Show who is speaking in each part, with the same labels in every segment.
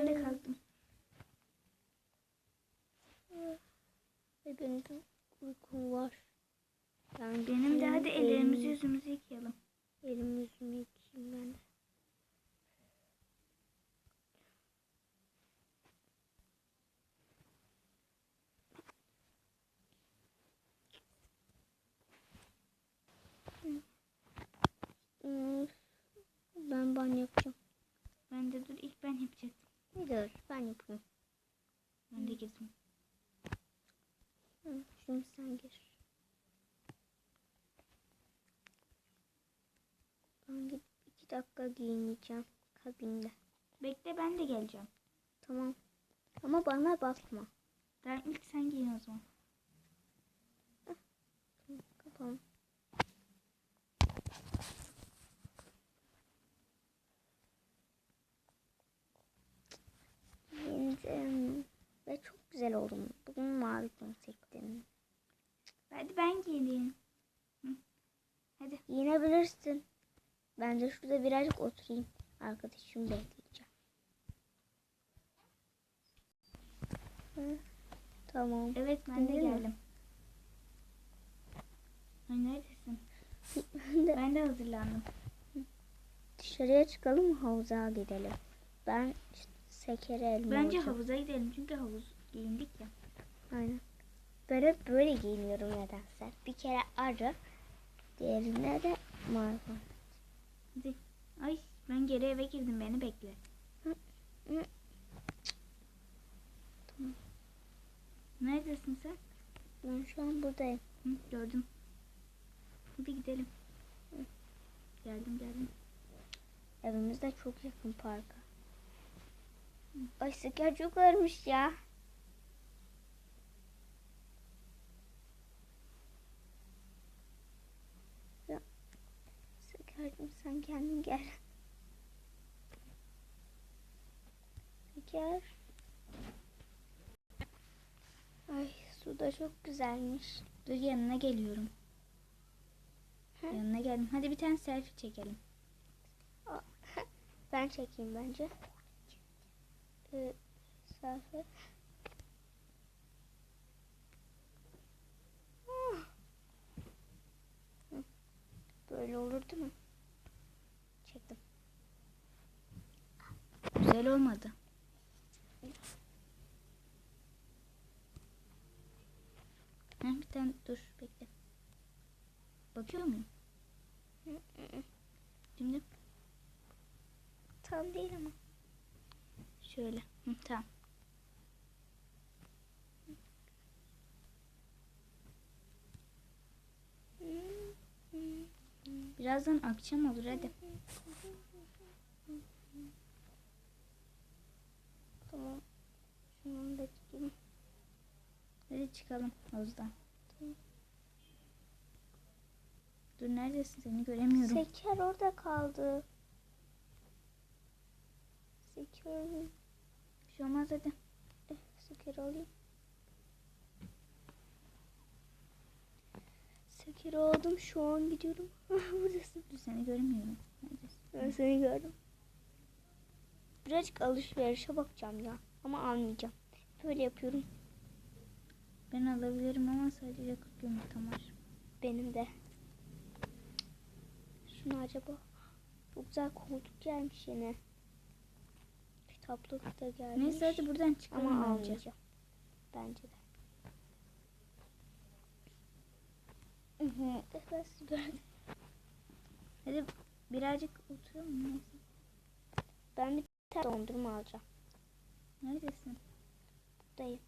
Speaker 1: Ben de kalktım.
Speaker 2: Ve benim de uykum var. Ben
Speaker 1: Benim de hadi ellerimizi yüzümüzü yıkayalım.
Speaker 2: Elimi yüzümü yıkayayım ben de. Ben banyo yapacağım.
Speaker 1: Ben de dur ilk ben yapacaktım.
Speaker 2: Bir dur ben yapayım.
Speaker 1: Ben de girdim.
Speaker 2: Hı, Şimdi sen gir. Ben gidip iki dakika giyineceğim kabinde.
Speaker 1: Bekle ben de geleceğim.
Speaker 2: Tamam. Ama bana bakma.
Speaker 1: Ben ilk sen giyin o zaman.
Speaker 2: Giyindim. Ve çok güzel oldum. Bugün mavi ton seçtim.
Speaker 1: Hadi ben giyineyim. Hı. Hadi.
Speaker 2: Giyinebilirsin. Şurada birazcık oturayım. Arkadaşım bekleyeceğim. Hı, Tamam.
Speaker 1: Evet ben de
Speaker 2: mi?
Speaker 1: geldim. Ay neredesin?
Speaker 2: Ben de
Speaker 1: Ben de hazırlandım.
Speaker 2: dışarıya çıkalım mı havuza gidelim. Ben işte sekere elma
Speaker 1: Bence
Speaker 2: alacağım.
Speaker 1: havuza gidelim çünkü havuz giyindik ya.
Speaker 2: Aynen. Ben hep böyle giyiniyorum nedense. Bir kere arı, diğerinde de mavi.
Speaker 1: Hadi. Ay ben geri eve girdim beni bekle.
Speaker 2: Hı. Tamam.
Speaker 1: Neredesin sen?
Speaker 2: Ben şu an buradayım.
Speaker 1: Hı, gördüm. Hadi gidelim. Geldim geldim.
Speaker 2: Evimiz de çok yakın parka. Ay sıkar çok ya. Ya, Sıkarcığım sen kendin gel. Sıkar. Ay su da çok güzelmiş.
Speaker 1: Dur yanına geliyorum.
Speaker 2: Hı?
Speaker 1: Yanına geldim. Hadi bir tane selfie çekelim.
Speaker 2: Ben çekeyim bence. Ee, selfie. Ah. Böyle olur değil mi? Çektim.
Speaker 1: Güzel olmadı. Heh, bir tane dur bekle. Bakıyor muyum? Şimdi
Speaker 2: Tam değil ama.
Speaker 1: şöyle. Hı, tamam. Birazdan akşam olur hadi.
Speaker 2: Tamam. Şunu da çekeyim.
Speaker 1: Hadi çıkalım havuzdan. Dur neredesin seni göremiyorum.
Speaker 2: Seker orada kaldı. Seker.
Speaker 1: Bir şey olmaz hadi.
Speaker 2: Eh, Seker alayım. Seker aldım şu an gidiyorum. Buradasın.
Speaker 1: Dur seni göremiyorum. Neredesin?
Speaker 2: Ben seni gördüm. Birazcık alışverişe bakacağım ya. Ama almayacağım. Böyle yapıyorum.
Speaker 1: Ben alabilirim ama sadece 40 yumurtam var.
Speaker 2: Benim de. Şunu acaba. Çok güzel koltuk gelmiş yine. Kitaplık da gelmiş.
Speaker 1: Neyse hadi buradan çıkalım
Speaker 2: Ama
Speaker 1: bence.
Speaker 2: almayacağım. Bence de.
Speaker 1: Hadi birazcık oturalım. Neyse.
Speaker 2: Ben bir tane dondurma alacağım.
Speaker 1: Neredesin?
Speaker 2: Buradayım.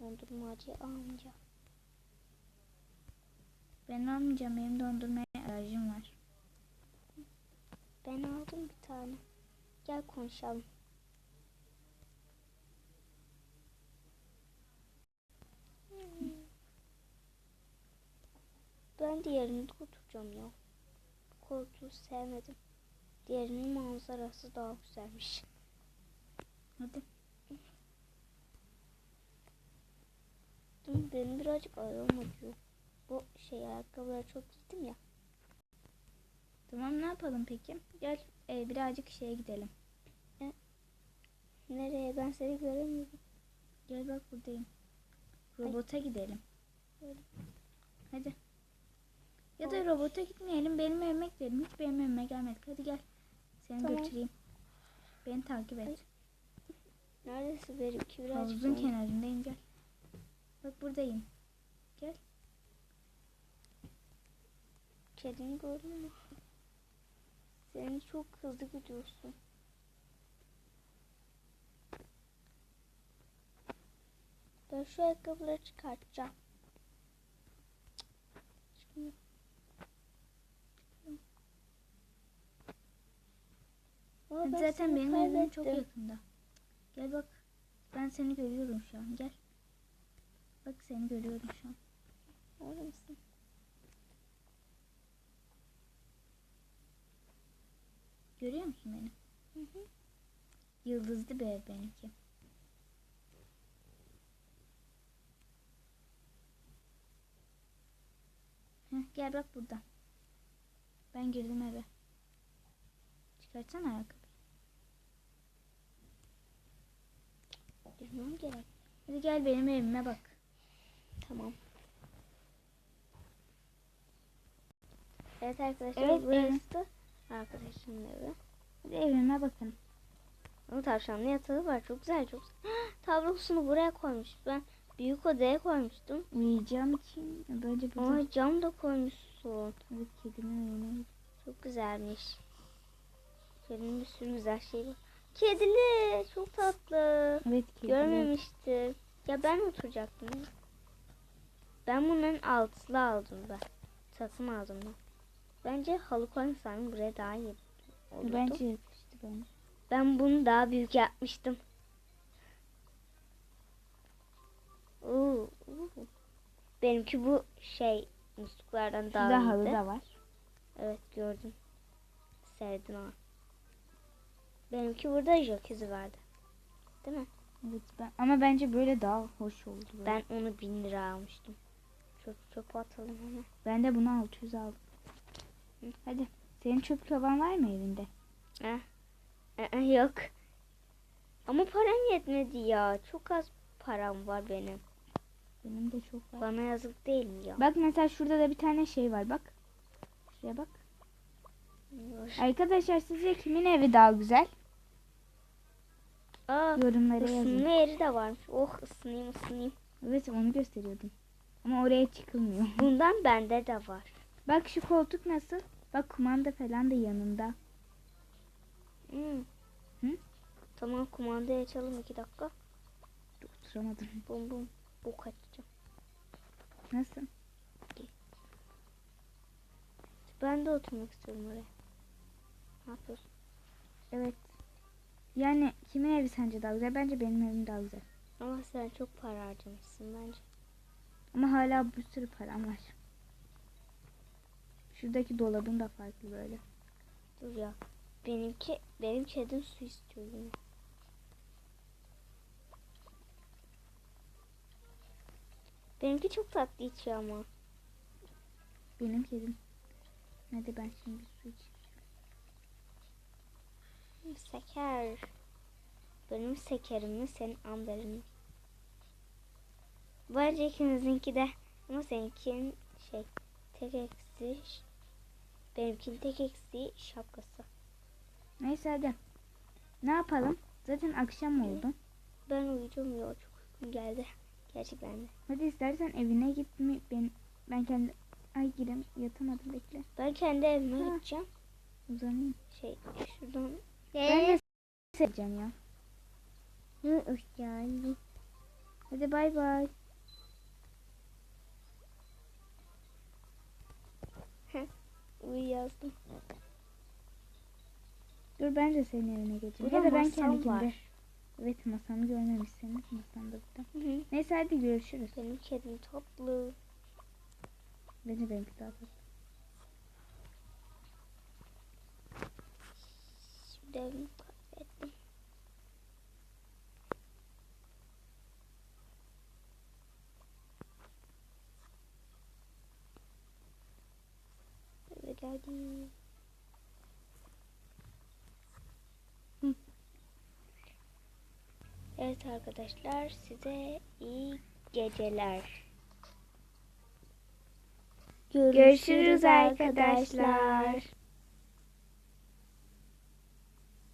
Speaker 2: Dondurmacıyı almayacağım.
Speaker 1: Ben almayacağım. Benim dondurmaya alerjim var.
Speaker 2: Ben aldım bir tane. Gel konuşalım. Ben diğerinde oturacağım ya. Koltuğu sevmedim. Diğerinin manzarası daha güzelmiş.
Speaker 1: Hadi.
Speaker 2: Benim birazcık ayağım acıyor. Bu şey ayakkabıları çok giydim ya.
Speaker 1: Tamam ne yapalım peki? Gel e, birazcık şeye gidelim.
Speaker 2: Nereye? Ben seni göremiyorum.
Speaker 1: Gel bak buradayım. Robota gidelim.
Speaker 2: Böyle.
Speaker 1: Hadi. Ya da robota gitmeyelim. Benim evime gidelim. Hiç benim evime gelmedik. Hadi gel. Seni
Speaker 2: Tamam.
Speaker 1: götüreyim. Beni takip et.
Speaker 2: Neredesin birazcık?
Speaker 1: Havuzun kenarındayım gel. Bak buradayım. Gel.
Speaker 2: Kedini gördün mü? Sen çok hızlı gidiyorsun. Ben şu ayakkabıları çıkartacağım. Ben
Speaker 1: Zaten benim evim çok yakında. Gel bak. Ben seni görüyorum şu an. Gel. Bak seni görüyorum şu an.
Speaker 2: Orada mısın?
Speaker 1: Görüyor musun beni?
Speaker 2: Hı hı.
Speaker 1: Yıldızlı bir ev benimki. Heh, gel bak burada. Ben girdim eve. Çıkartsana ayakkabı.
Speaker 2: Girmem gerek.
Speaker 1: Hadi gel benim evime bak.
Speaker 2: Tamam. Evet arkadaşlar
Speaker 1: Evet,
Speaker 2: burası arkadaşımın evi.
Speaker 1: Hadi evime bakın.
Speaker 2: Ama tavşanlı yatağı var. Çok güzel çok güzel. Tablosunu buraya koymuş. Ben büyük odaya koymuştum.
Speaker 1: Uyuyacağım için böyle burada.
Speaker 2: Ama cam da koymuşsun.
Speaker 1: Evet kedimin evine.
Speaker 2: Çok güzelmiş. Kedinin bir sürü güzel şey var. Kedili. Çok tatlı.
Speaker 1: Evet kedi.
Speaker 2: Görmemiştim. Ya ben oturacaktım. Ben bunların altılı aldım ben. Satın aldım ben. Bence halı koysam buraya daha iyi olurdu.
Speaker 1: Bence yakıştı bence.
Speaker 2: Ben bunu daha büyük yapmıştım. Oo, oo. Benimki bu şey musluklardan daha
Speaker 1: Şurada halı
Speaker 2: iyiydi.
Speaker 1: da var.
Speaker 2: Evet gördüm. Sevdim ama. Benimki burada jacuzzi vardı. Değil mi?
Speaker 1: Evet ben ama bence böyle daha hoş oldu. Böyle.
Speaker 2: Ben onu bin lira almıştım. Çok çok atalım ama.
Speaker 1: Ben de bunu 600 aldım.
Speaker 2: Hı.
Speaker 1: Hadi. Senin çöp kovan var mı evinde?
Speaker 2: Eh. Eh, yok. Ama param yetmedi ya. Çok az param var benim.
Speaker 1: Benim de çok var.
Speaker 2: Bana yazık değil mi ya?
Speaker 1: Bak mesela şurada da bir tane şey var bak. Şuraya bak. Arkadaşlar sizce kimin evi daha güzel?
Speaker 2: Aa,
Speaker 1: Yorumlara yazın.
Speaker 2: yeri de varmış. Oh ısınayım ısınayım.
Speaker 1: Evet onu gösteriyordum. Ama oraya çıkılmıyor.
Speaker 2: Bundan bende de var.
Speaker 1: Bak şu koltuk nasıl? Bak kumanda falan da yanında.
Speaker 2: Hmm.
Speaker 1: Hı?
Speaker 2: Tamam kumandayı açalım iki dakika.
Speaker 1: Oturamadım.
Speaker 2: Bum bum. Bu kaçacağım.
Speaker 1: Nasıl?
Speaker 2: Ben de oturmak istiyorum oraya. Ne yapıyorsun?
Speaker 1: Evet. Yani kimin evi sence daha güzel? Bence benim evim daha güzel.
Speaker 2: Ama sen çok para harcamışsın bence.
Speaker 1: Ama hala bir sürü param var. Şuradaki dolabın da farklı böyle.
Speaker 2: Dur ya. Benimki benim kedim su istiyor yine. Benimki çok tatlı içiyor ama.
Speaker 1: Benim kedim. Hadi ben şimdi su içeyim.
Speaker 2: Seker. Benim sekerim mi senin amberin mi? Bence ikimizinki de ama seninkinin şey tek eksiği ş- benimkinin tek eksiği şapkası.
Speaker 1: Neyse hadi. Ne yapalım? Zaten akşam oldu.
Speaker 2: Ben uyuyacağım ya çok uykum geldi. Gerçekten de.
Speaker 1: Hadi istersen evine git mi? Ben ben kendi ay girem yatamadım bekle.
Speaker 2: Ben kendi evime
Speaker 1: Ha.
Speaker 2: gideceğim.
Speaker 1: Uzanayım.
Speaker 2: Şey şuradan.
Speaker 1: Ben de seveceğim ya.
Speaker 2: Ne yani?
Speaker 1: Hadi bay bay.
Speaker 2: Yazdım.
Speaker 1: Dur ben de senin evine geçeyim.
Speaker 2: Burada
Speaker 1: Ya da ben kendimde.
Speaker 2: var.
Speaker 1: Evet masamı görmemiş senin. Masan da burada.
Speaker 2: Hı hı.
Speaker 1: Neyse hadi görüşürüz.
Speaker 2: Benim kedim tatlı.
Speaker 1: Bence benimki daha tatlı.
Speaker 2: Şimdi Geldim. Evet arkadaşlar size iyi geceler. Görüşürüz arkadaşlar.